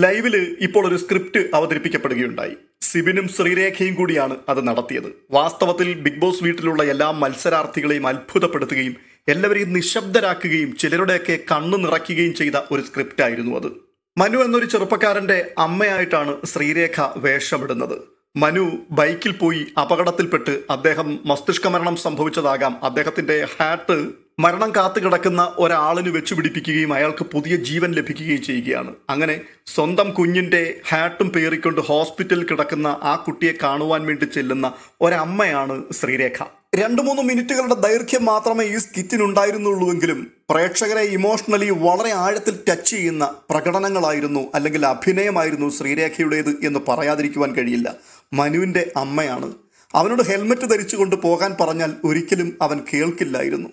ലൈവിൽ ഇപ്പോൾ ഒരു സ്ക്രിപ്റ്റ് അവതരിപ്പിക്കപ്പെടുകയുണ്ടായി. സിബിനും ശ്രീരേഖയും കൂടിയാണ് അത് നടത്തിയത്. വാസ്തവത്തിൽ ബിഗ് ബോസ് വീട്ടിലുള്ള എല്ലാ മത്സരാർത്ഥികളെയും അത്ഭുതപ്പെടുത്തുകയും എല്ലാവരെയും നിശബ്ദരാക്കുകയും ചിലരുടെയൊക്കെ കണ്ണു നിറയ്ക്കുകയും ചെയ്ത ഒരു സ്ക്രിപ്റ്റ് ആയിരുന്നു അത്. മനു എന്നൊരു ചെറുപ്പക്കാരന്റെ അമ്മയായിട്ടാണ് ശ്രീരേഖ വേഷമിടുന്നത്. മനു ബൈക്കിൽ പോയി അപകടത്തിൽപ്പെട്ട് അദ്ദേഹം മസ്തിഷ്ക മരണം സംഭവിച്ചതാകാം. അദ്ദേഹത്തിന്റെ ഹാർട്ട് മരണം കാത്തു കിടക്കുന്ന ഒരാളിന് വെച്ചുപിടിപ്പിക്കുകയും അയാൾക്ക് പുതിയ ജീവൻ ലഭിക്കുകയും ചെയ്യുകയാണ്. അങ്ങനെ സ്വന്തം കുഞ്ഞിന്റെ ഹാർട്ടും പേറിക്കൊണ്ട് ഹോസ്പിറ്റലിൽ കിടക്കുന്ന ആ കുട്ടിയെ കാണുവാൻ വേണ്ടി ചെല്ലുന്ന ഒരമ്മയാണ് ശ്രീരേഖ. രണ്ടു മൂന്ന് മിനിറ്റുകളുടെ ദൈർഘ്യം മാത്രമേ ഈ സ്കിറ്റിനുണ്ടായിരുന്നുള്ളൂവെങ്കിലും പ്രേക്ഷകരെ ഇമോഷണലി വളരെ ആഴത്തിൽ ടച്ച് ചെയ്യുന്ന പ്രകടനങ്ങളായിരുന്നു അല്ലെങ്കിൽ അഭിനയമായിരുന്നു ശ്രീരേഖയുടേത് എന്ന് പറയാതിരിക്കുവാൻ കഴിയില്ല. മനുവിന്റെ അമ്മയാണ്. അവനോട് ഹെൽമറ്റ് ധരിച്ചുകൊണ്ട് പോകാൻ പറഞ്ഞാൽ ഒരിക്കലും അവൻ കേൾക്കില്ലായിരുന്നു.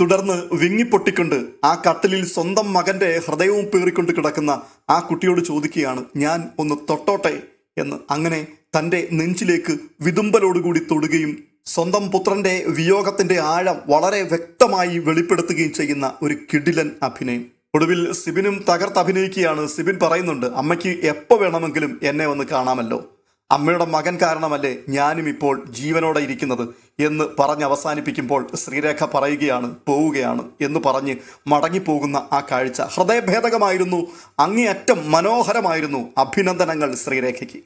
തുടർന്ന് വിങ്ങിപ്പൊട്ടിക്കൊണ്ട് ആ കട്ടിലിൽ സ്വന്തം മകന്റെ ഹൃദയവും പേറിക്കൊണ്ട് കിടക്കുന്ന ആ കുട്ടിയോട് ചോദിക്കുകയാണ് ഞാൻ ഒന്ന് തൊട്ടോട്ടെ? എന്ന്. അങ്ങനെ തന്റെ നെഞ്ചിലേക്ക് വിതുമ്പലോടുകൂടി തൊടുകയും സ്വന്തം പുത്രന്റെ വിയോഗത്തിന്റെ ആഴം വളരെ വ്യക്തമായി വെളിപ്പെടുത്തുകയും ചെയ്യുന്ന ഒരു കിടിലൻ അഭിനയം. ഒടുവിൽ സിബിനും തകർത്ത് അഭിനയിക്കുകയാണ്. സിബിൻ പറയുന്നുണ്ട് അമ്മയ്ക്ക് എപ്പോൾ വേണമെങ്കിലും എന്നെ ഒന്ന് കാണാമല്ലോ. അമ്മയുടെ മകൻ കാരണമല്ലേ ഞാനും ഇപ്പോൾ ജീവനോടെ ഇരിക്കുന്നത് എന്ന് പറഞ്ഞ് അവസാനിപ്പിക്കുമ്പോൾ ശ്രീരേഖ പറയുകയാണ് പോവുകയാണ് എന്ന് പറഞ്ഞ് മടങ്ങിപ്പോകുന്ന ആ കാഴ്ച. ഹൃദയഭേദകമായിരുന്നു അങ്ങേയറ്റം മനോഹരമായിരുന്നു അഭിനന്ദനങ്ങൾ ശ്രീരേഖയ്ക്ക്